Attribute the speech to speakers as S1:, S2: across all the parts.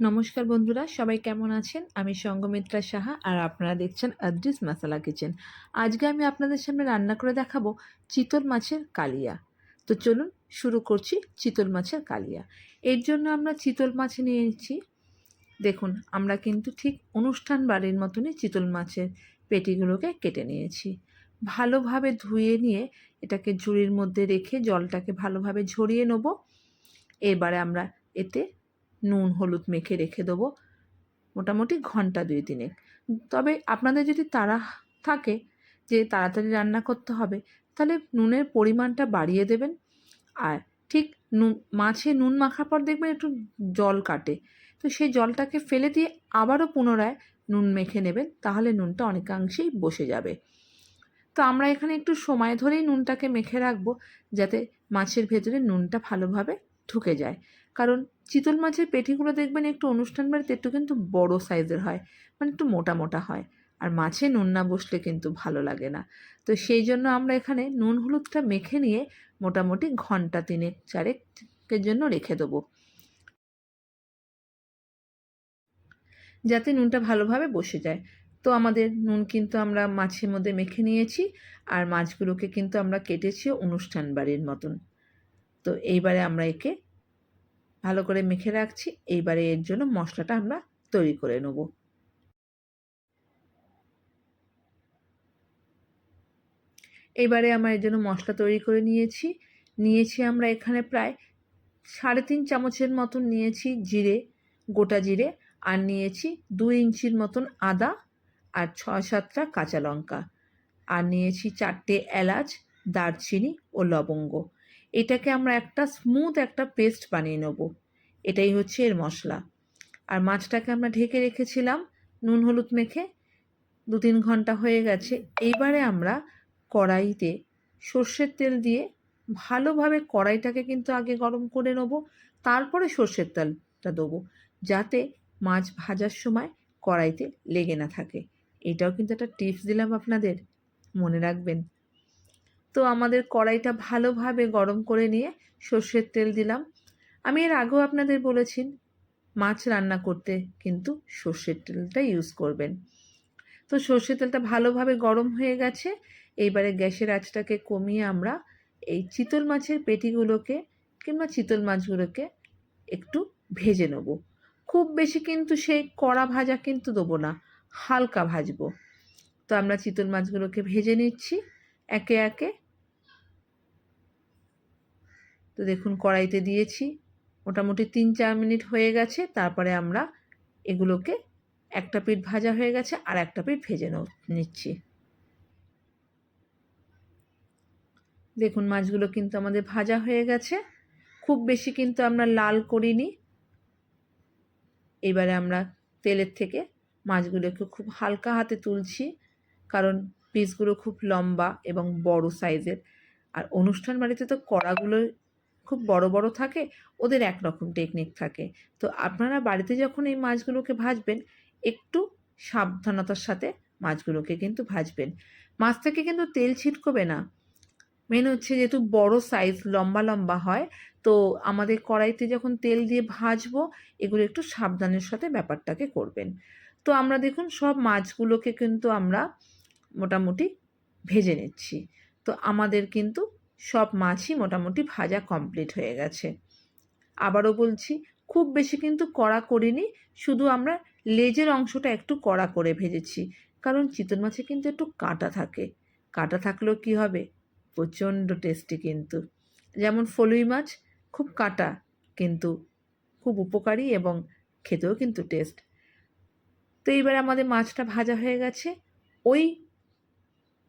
S1: নমস্কার বন্ধুরা, সবাই কেমন আছেন? আমি সঙ্গমিত্রা সাহা আর আপনারা দেখছেন আদ্রিস মাসালা কিচেন। আজকে আমি আপনাদের সামনে রান্না করে দেখাবো চিতল মাছের কালিয়া। তো চলুন শুরু করছি চিতল মাছের কালিয়া। এর জন্য আমরা চিতল মাছ নিয়েছি দেখুন, আমরা কিন্তু ঠিক অনুষ্ঠান বাড়ির মতনই চিতল মাছের পেটিগুলোকে কেটে নিয়েছি। ভালোভাবে ধুয়ে নিয়ে এটাকে ঝুড়ির মধ্যে রেখে জলটাকে ভালোভাবে ঝরিয়ে নেব। এবারে আমরা এতে নুন, হলুদ মেখে রেখে দেবো। মোটামুটি ঘণ্টা দুই তিনেক। তবে আপনাদের যদি তাড়া থাকে যে তাড়াতাড়ি রান্না করতে হবে, তাহলে নুনের পরিমাণটা বাড়িয়ে দেবেন। আর ঠিক নুন, মাছে নুন মাখার পর দেখবেন একটু জল কাটে। তো সেই জলটাকে ফেলে দিয়ে আবারও পুনরায় নুন মেখে নেবেন, তাহলে নুনটা অনেকাংশেই বসে যাবে। তো আমরা এখানে একটু সময় ধরেই নুনটাকে মেখে রাখব, যাতে মাছের ভেতরে নুনটা ভালোভাবে ঢুকে যায়। কারণ চিতল মাছের পেটিগুলো দেখবেন একটু অনুষ্ঠান বাড়িতে একটু কিন্তু বড় সাইজের হয় মানে একটু মোটা মোটা হয়। আর মাছে নুন না বসলে কিন্তু ভালো লাগে না। তো সেই জন্য আমরা এখানে নুন হলুদটা মেখে নিয়ে মোটামুটি ঘণ্টা তিনেক চারেকের জন্য রেখে দেবো। যাতে নুনটা ভালোভাবে বসে যায়। তো আমাদের নুন কিন্তু আমরা মাছের মধ্যে মেখে নিয়েছি আর মাছগুলোকে কিন্তু আমরা কেটেছি অনুষ্ঠান বাড়ির মতন। তো এইবারে আমরা একে ভালো করে মেখে রাখছি। এইবারে এর জন্য মশলাটা আমরা তৈরি করে নেব। এবারে আমরা এর জন্য মশলা তৈরি করে নিয়েছি। নিয়েছি আমরা এখানে প্রায় সাড়ে তিন চামচের মতন নিয়েছি জিরে, গোটা জিরে, আর নিয়েছি দুই ইঞ্চির মতন আদা আর ছয় সাতটা কাঁচা লঙ্কা। আর নিয়েছি চারটে এলাচ, দারচিনি ও লবঙ্গ। এটাকে আমরা একটা স্মুথ একটা পেস্ট বানিয়ে নেব। এটাই হচ্ছে এর মশলা। আর মাছটাকে আমরা ঢেকে রেখেছিলাম, নুন হলুদ মেখে। দু তিন ঘণ্টা হয়ে গেছে। এইবারে আমরা কড়াইতে সর্ষের তেল দিয়ে ভালোভাবে কড়াইটাকে কিন্তু আগে গরম করে নেব, তারপরে সর্ষের তেলটা দেবো, যাতে মাছ ভাজার সময় কড়াইতে লেগে না থাকে। এটাও কিন্তু একটা টিপস দিলাম আপনাদের। মনে রাখবেন। তো আমাদের কড়াইটা ভালোভাবে গরম করে নিয়ে সর্ষের তেল দিলাম। আমি এর আগেও আপনাদের বলেছি মাছ রান্না করতে কিন্তু সর্ষের তেলটা ইউজ করবেন। তো সর্ষের তেলটা ভালোভাবে গরম হয়ে গেছে, এইবারে গ্যাসের আঁচটাকে কমিয়ে আমরা এই চিতল মাছের পেটিগুলোকে কিংবা চিতল মাছগুলোকে একটু ভেজে নেব। খুব বেশি কিন্তু সেই কড়া ভাজা কিন্তু দেবো না, হালকা ভাজবো। তো আমরা চিতল মাছগুলোকে ভেজে নিচ্ছি, একে একে তো দেখুন কড়াইতে দিয়েছি। মোটামুটি তিন চার মিনিট হয়ে গেছে, তারপরে আমরা এগুলোকে একটা পিঠ ভাজা হয়ে গেছে আর একটা পিঠ ভেজে নিচ্ছি। দেখুন মাছগুলো কিন্তু আমাদের ভাজা হয়ে গেছে। খুব বেশি কিন্তু আমরা লাল করিনি। এবারে আমরা তেলের থেকে মাছগুলোকে খুব হালকা হাতে তুলছি, কারণ পিসগুলো খুব লম্বা এবং বড় সাইজের। আর অনুষ্ঠান বাড়িতে তো কড়াগুলো খুব বড় বড় থাকে, ওদের একরকম টেকনিক থাকে। তো আপনারা বাড়িতে যখন এই মাছগুলোকে ভাজবেন, একটু সাবধানতার সাথে মাছগুলোকে কিন্তু ভাজবেন। মাছ থেকে কিন্তু তেল ছিটকবে না। মেন হচ্ছে যেহেতু বড় সাইজ লম্বা লম্বা হয়, তো আমাদের কড়াইতে যখন তেল দিয়ে ভাজবো, এগুলো একটু সাবধানের সাথে ব্যাপারটাকে করবেন। তো আমরা দেখুন, সব মাছগুলোকে কিন্তু আমরা মোটামুটি ভেজে নিচ্ছি। তো আমাদের কিন্তু সব মাছই মোটামুটি ভাজা কমপ্লিট হয়ে গেছে। আবারও বলছি, খুব বেশি কিন্তু কড়া করিনি, শুধু আমরা লেজের অংশটা একটু কড়া করে ভেজেছি, কারণ চিতল মাছে কিন্তু একটু কাঁটা থাকে। কাঁটা থাকলেও কি হবে? প্রচণ্ড টেস্টি কিন্তু। যেমন ফলুই মাছ, খুব কাঁটা কিন্তু, খুব উপকারী এবং খেতেও কিন্তু টেস্ট তো এইবার আমাদের মাছটা ভাজা হয়ে গেছে। ওই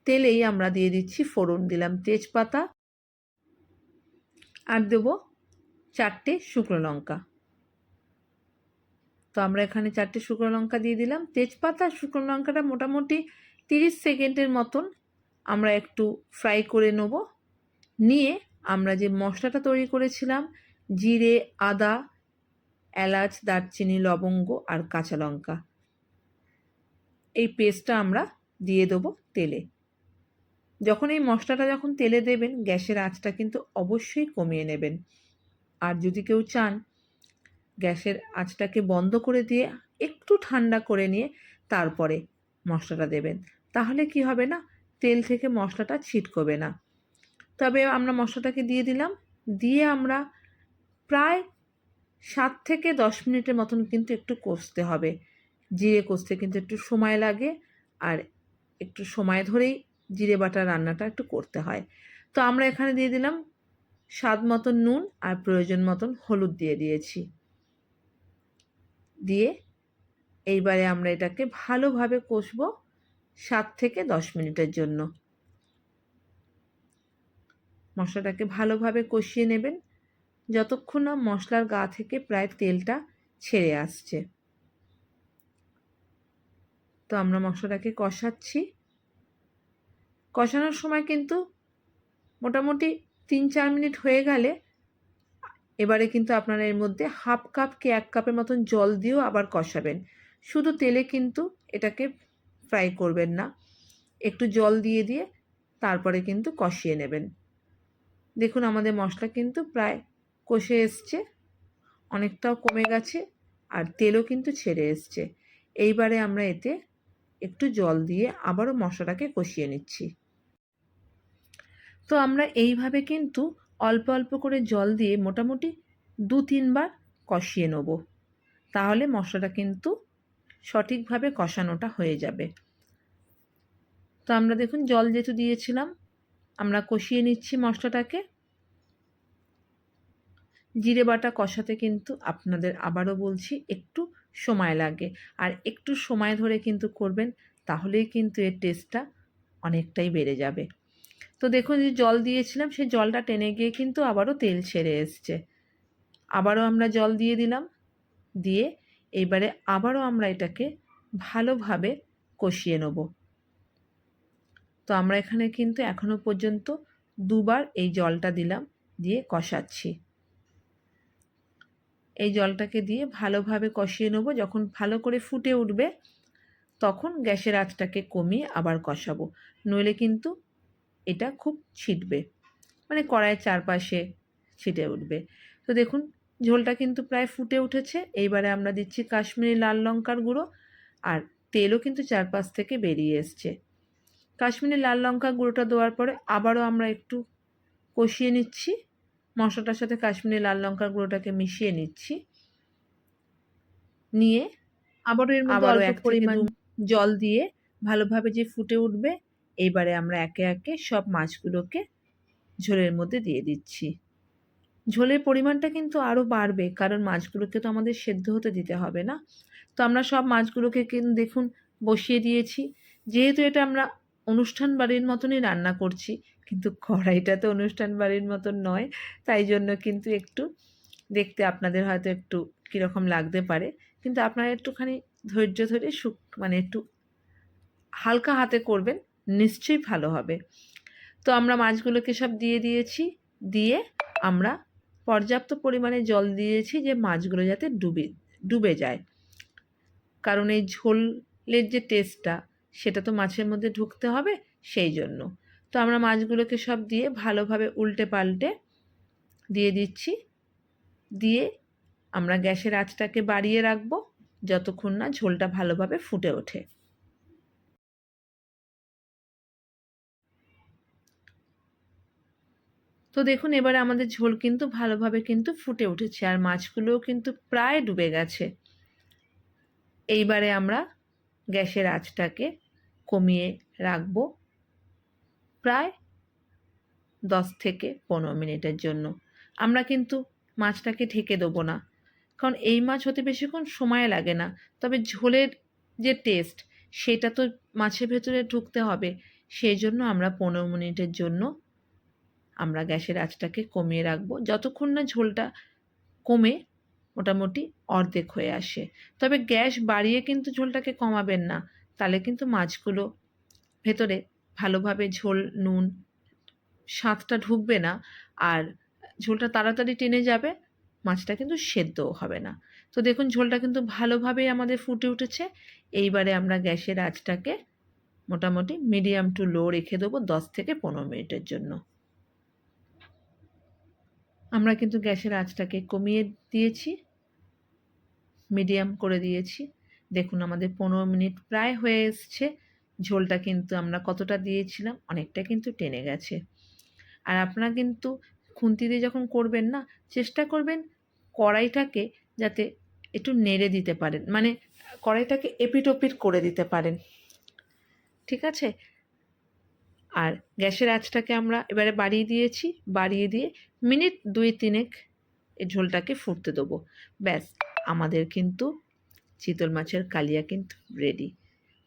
S1: তেলেই আমরা দিয়ে দিচ্ছি ফোড়ন, দিলাম তেজপাতা আর দেবো চারটে শুকনো লঙ্কা। তো আমরা এখানে চারটে শুকনো লঙ্কা দিয়ে দিলাম। তেজপাতা শুকনো লঙ্কাটা মোটামুটি তিরিশ সেকেন্ডের মতন আমরা একটু ফ্রাই করে নেব। নিয়ে আমরা যে মশলাটা তৈরি করেছিলাম, জিরে, আদা, এলাচ, দারচিনি, লবঙ্গ আর কাঁচা লঙ্কা, এই পেস্টটা আমরা দিয়ে দেবো তেলে। যখন এই মশলাটা যখন তেলে দেবেন, গ্যাসের আঁচটা কিন্তু অবশ্যই কমিয়ে নেবেন। আর যদি কেউ চান গ্যাসের আঁচটাকে বন্ধ করে দিয়ে একটু ঠান্ডা করে নিয়ে তারপরে মশলাটা দেবেন, তাহলে কি হবে না, তেল থেকে মশলাটা ছিটকবে না। তবে আমরা মশলাটাকে দিয়ে দিলাম। দিয়ে আমরা প্রায় সাত থেকে দশ মিনিটের মতন কিন্তু একটু কষতে হবে। জিরে কষতে কিন্তু একটু সময় লাগে। আর একটু সময় ধরেই জিরে বাটা রান্নাটা একটু করতে হয়। তো আমরা এখানে দিয়ে দিলাম স্বাদ মতন নুন আর প্রয়োজন মতন হলুদ দিয়ে দিয়েছি। দিয়ে এইবারে আমরা এটাকে ভালোভাবে কষবো সাত থেকে দশ মিনিটের জন্য। মশলাটাকে ভালোভাবে কষিয়ে নেবেন। যতক্ষণ না মশলার গা থেকে প্রায় তেলটা ছেড়ে আসছে। তো আমরা মশলাটাকে কষাচ্ছি। কষানোর সময় কিন্তু মোটামুটি তিন চার মিনিট হয়ে গেলে এবারে কিন্তু আপনারা এর মধ্যে হাফ কাপ কি এক কাপের মতন জল দিয়েও আবার কষাবেন। শুধু তেলে কিন্তু এটাকে ফ্রাই করবেন না। একটু জল দিয়ে দিয়ে তারপরে কিন্তু কষিয়ে নেবেন। দেখুন আমাদের মশলা কিন্তু প্রায় কষে এসছে, অনেকটাও কমে গেছে আর তেলও কিন্তু ছেড়ে এসছে। এইবারে আমরা এতে একটু জল দিয়ে আবারও মশলাটাকে কষিয়ে নিচ্ছি। তো আমরা এইভাবে কিন্তু অল্প অল্প করে জল দিয়ে মোটামুটি দু তিনবার কষিয়ে নেব। তাহলে মশলাটা কিন্তু সঠিকভাবে কষানোটা হয়ে যাবে। তো আমরা দেখুন জল যেহেতু দিয়েছিলাম, আমরা কষিয়ে নিচ্ছি মশলাটাকে। জিরে বাটা কষাতে কিন্তু আপনাদের আবারও বলছি একটু সময় লাগে। আর একটু সময় ধরে কিন্তু করবেন, তাহলেই কিন্তু এর টেস্টটা অনেকটাই বেড়ে যাবে। তো দেখুন, যে জল দিয়েছিলাম, সেই জলটা টেনে গিয়ে কিন্তু আবারও তেল ছেড়ে এসছে। আবারও আমরা জল দিয়ে দিলাম, দিয়ে এবারে আবারও আমরা এটাকে ভালোভাবে কষিয়ে নেব। তো আমরা এখানে কিন্তু এখনও পর্যন্ত দুবার এই জলটা দিলাম, দিয়ে কষাচ্ছি। এই জলটাকে দিয়ে ভালোভাবে কষিয়ে নেব। যখন ভালো করে ফুটে উঠবে, তখন গ্যাসের আঁচটাকে কমিয়ে আবার কষাবো। নইলে কিন্তু এটা খুব ছিটবে। মানে কড়াইয়ের চারপাশে ছিটে উঠবে। তো দেখুন ঝোলটা কিন্তু প্রায় ফুটে উঠেছে। এইবারে আমরা দিচ্ছি কাশ্মীরি লাল লঙ্কার গুঁড়ো আর তেলও কিন্তু চারপাশ থেকে বেরিয়ে এসছে। কাশ্মীরি লাল লঙ্কা গুঁড়োটা দেওয়ার পরে আবারও আমরা একটু কষিয়ে নিচ্ছি। মশলাটার সাথে কাশ্মীরি লাল লঙ্কার গুঁড়োটাকে মিশিয়ে নিচ্ছি। নিয়ে আবারও এর মধ্যে
S2: আবারও এক
S1: পরিমাণ জল দিয়ে ভালোভাবে যে ফুটে উঠবে এইবারে আমরা একে একে সব মাছগুলোকে ঝোলের মধ্যে দিয়ে দিচ্ছি। ঝোলের পরিমাণটা কিন্তু আরও বাড়বে, কারণ মাছগুলোকে তো আমাদের সেদ্ধ হতে দিতে হবে না। তো আমরা সব মাছগুলোকে কিন্তু দেখুন বসিয়ে দিয়েছি। যেহেতু এটা আমরা অনুষ্ঠান বাড়ির মতনই রান্না করছি, কিন্তু কড়াইটা তো অনুষ্ঠান বাড়ির মতন নয়, তাই জন্য কিন্তু একটু দেখতে আপনাদের হয়তো একটু কীরকম লাগতে পারে। কিন্তু আপনারা একটুখানি ধৈর্য ধরে শুক মানে একটু হালকা হাতে করবেন নিশ্চয়ই ভালো হবে। তো আমরা মাছগুলোকে সব দিয়ে দিয়েছি। দিয়ে আমরা পর্যাপ্ত পরিমাণে জল দিয়েছি যে মাছগুলো যাতে ডুবে ডুবে যায়। কারণ এই ঝোলের যে টেস্টটা, সেটা তো মাছের মধ্যে ঢুকতে হবে সেই জন্য। তো আমরা মাছগুলোকে সব দিয়ে ভালোভাবে উল্টে পাল্টে দিয়ে দিচ্ছি। দিয়ে আমরা গ্যাসের আঁচটাকে বাড়িয়ে রাখব, যতক্ষণ না ঝোলটা ভালোভাবে ফুটে ওঠে। তো দেখুন, এবারে আমাদের ঝোল কিন্তু ভালোভাবে কিন্তু ফুটে উঠেছে আর মাছগুলোও কিন্তু প্রায় ডুবে গেছে। এইবারে আমরা গ্যাসের আঁচটাকে কমিয়ে রাখব প্রায় দশ থেকে পনেরো মিনিটের জন্য। আমরা কিন্তু মাছটাকে ঢেকে দেবো না, কারণ এই মাছ হতে বেশিক্ষণ সময় লাগে না। তবে ঝোলের যে টেস্ট, সেটা তো মাছের ভেতরে ঢুকতে হবে। সেই জন্য আমরা পনেরো মিনিটের জন্য আমরা গ্যাসের আঁচটাকে কমিয়ে রাখব। যতক্ষণ না ঝোলটা কমে মোটামুটি অর্ধেক হয়ে আসে। তবে গ্যাস বাড়িয়ে কিন্তু ঝোলটাকে কমাবেন না। তাহলে কিন্তু মাছগুলো ভেতরে ভালোভাবে ঝোল, নুন স্বাদটা ঢুকবে না আর ঝোলটা তাড়াতাড়ি টেনে যাবে, মাছটা কিন্তু সেদ্ধও হবে না। তো দেখুন, ঝোলটা কিন্তু ভালোভাবেই আমাদের ফুটে উঠেছে। এইবারে আমরা গ্যাসের আঁচটাকে মোটামুটি মিডিয়াম টু লো রেখে দেবো দশ থেকে পনেরো মিনিটের জন্য। আমরা কিন্তু গ্যাসের আঁচটাকে কমিয়ে দিয়েছি, মিডিয়াম করে দিয়েছি। দেখুন, আমাদের পনেরো মিনিট প্রায় হয়ে এসছে। ঝোলটা কিন্তু আমরা কতটা দিয়েছিলাম, অনেকটা কিন্তু টেনে গেছে। আর আপনারা কিন্তু খুন্তি দিয়ে যখন করবেন না, চেষ্টা করবেন কড়াইটাকে যাতে একটু নেড়ে দিতে পারেন। মানে কড়াইটাকে এপিট ওপিট করে দিতে পারেন। ঠিক আছে? আর গ্যাসের আঁচটাকে আমরা এবারে বাড়িয়ে দিয়েছি, বাড়িয়ে দিয়ে মিনিট দুই তিনেক এই ঝোলটাকে ফুটতে দেবো। ব্যাস, আমাদের কিন্তু চিতল মাছের কালিয়া কিন্তু রেডি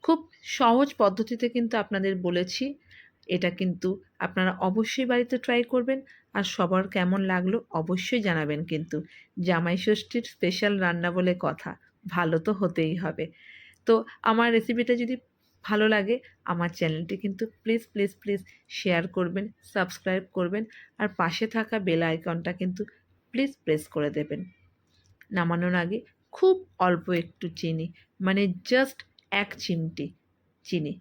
S1: খুব সহজ পদ্ধতিতে কিন্তু আপনাদের বলেছি, এটা কিন্তু আপনারা অবশ্যই বাড়িতে ট্রাই করবেন আর সবার কেমন লাগল অবশ্যই জানাবেন কিন্তু। জামাই ষষ্ঠীর স্পেশাল রান্না বলে কথা, ভালো তো হতেই হবে। তো আমার রেসিপিটা যদি ভালো লাগে, আমার চ্যানেলটি কিন্তু প্লিজ প্লিজ প্লিজ শেয়ার করবেন সাবস্ক্রাইব করবেন, আর পাশে থাকা বেল আইকনটা কিন্তু প্লিজ প্রেস করে দেবেন। নামানোর আগে খুব অল্প একটু চিনি মানে জাস্ট এক চিমটি চিনি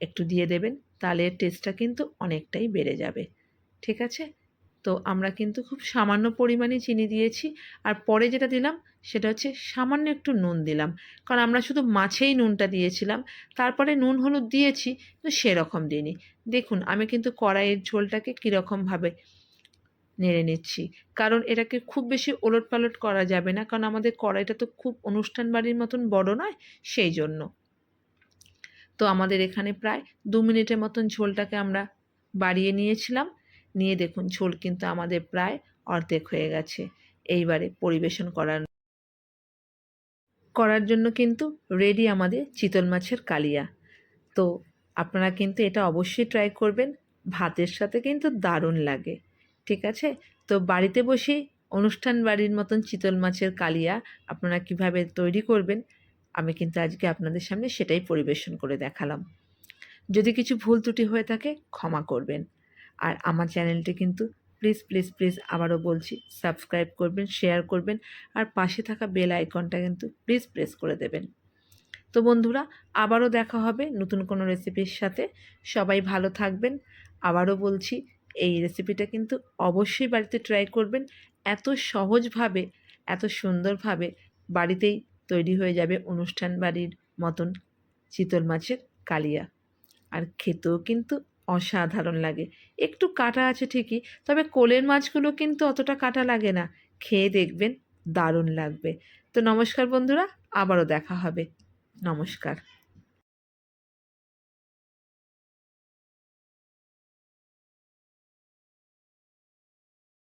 S1: একটু দিয়ে দেবেন, তাহলে টেস্টটা কিন্তু অনেকটাই বেড়ে যাবে। ঠিক আছে? তো আমরা কিন্তু খুব সামান্য পরিমাণে চিনি দিয়েছি। আর পরে যেটা দিলাম, সেটা হচ্ছে সামান্য একটু নুন দিলাম। কারণ আমরা শুধু মাছেই নুনটা দিয়েছিলাম। তারপরে নুন, হলুদ দিয়েছি, কিন্তু সেরকম দিইনি। দেখুন, আমি কিন্তু কড়াইয়ের ঝোলটাকে কীরকমভাবে নেড়ে নিচ্ছি। কারণ এটাকে খুব বেশি ওলট পালট করা যাবে না, কারণ আমাদের কড়াইটা তো খুব অনুষ্ঠান বাড়ির মতন বড় নয়, সেই জন্য। তো আমাদের এখানে প্রায় দু মিনিটের মতন ঝোলটাকে আমরা বাড়িয়ে নিয়েছিলাম। নিয়ে দেখুন, ঝোল কিন্তু আমাদের প্রায় অর্ধেক হয়ে গেছে। এইবারে পরিবেশন করার করার জন্য কিন্তু রেডি আমাদের চিতল মাছের কালিয়া। তো আপনারা কিন্তু এটা অবশ্যই ট্রাই করবেন, ভাতের সাথে কিন্তু দারুণ লাগে, ঠিক আছে? তো বাড়িতে বসেই অনুষ্ঠান বাড়ির মতন চিতল মাছের কালিয়া আপনারা কীভাবে তৈরি করবেন, আমি কিন্তু আজকে আপনাদের সামনে সেটাই পরিবেশন করে দেখালাম। যদি কিছু ভুল ত্রুটি হয়ে থাকে ক্ষমা করবেন। আর আমার চ্যানেলটি কিন্তু প্লিজ প্লিজ প্লিজ আবারও বলছি সাবস্ক্রাইব করবেন শেয়ার করবেন আর পাশে থাকা বেল আইকনটা কিন্তু প্লিজ প্রেস করে দেবেন। তো বন্ধুরা, আবারও দেখা হবে নতুন কোনো রেসিপির সাথে। সবাই ভালো থাকবেন। আবারও বলছি, এই রেসিপিটা কিন্তু অবশ্যই বাড়িতে ট্রাই করবেন। এত সহজভাবে, এত সুন্দরভাবে বাড়িতেই তৈরি হয়ে যাবে অনুষ্ঠান বাড়ির মতন চিতল মাছের কালিয়া। আর খেতেও কিন্তু অসাধারণ লাগে। একটু কাটা আছে ঠিকই, তবে কোলের মাছগুলো কিন্তু অতটা কাটা লাগে না। খেয়ে দেখবেন দারুণ লাগবে। তো নমস্কার বন্ধুরা, আবারও দেখা হবে। নমস্কার।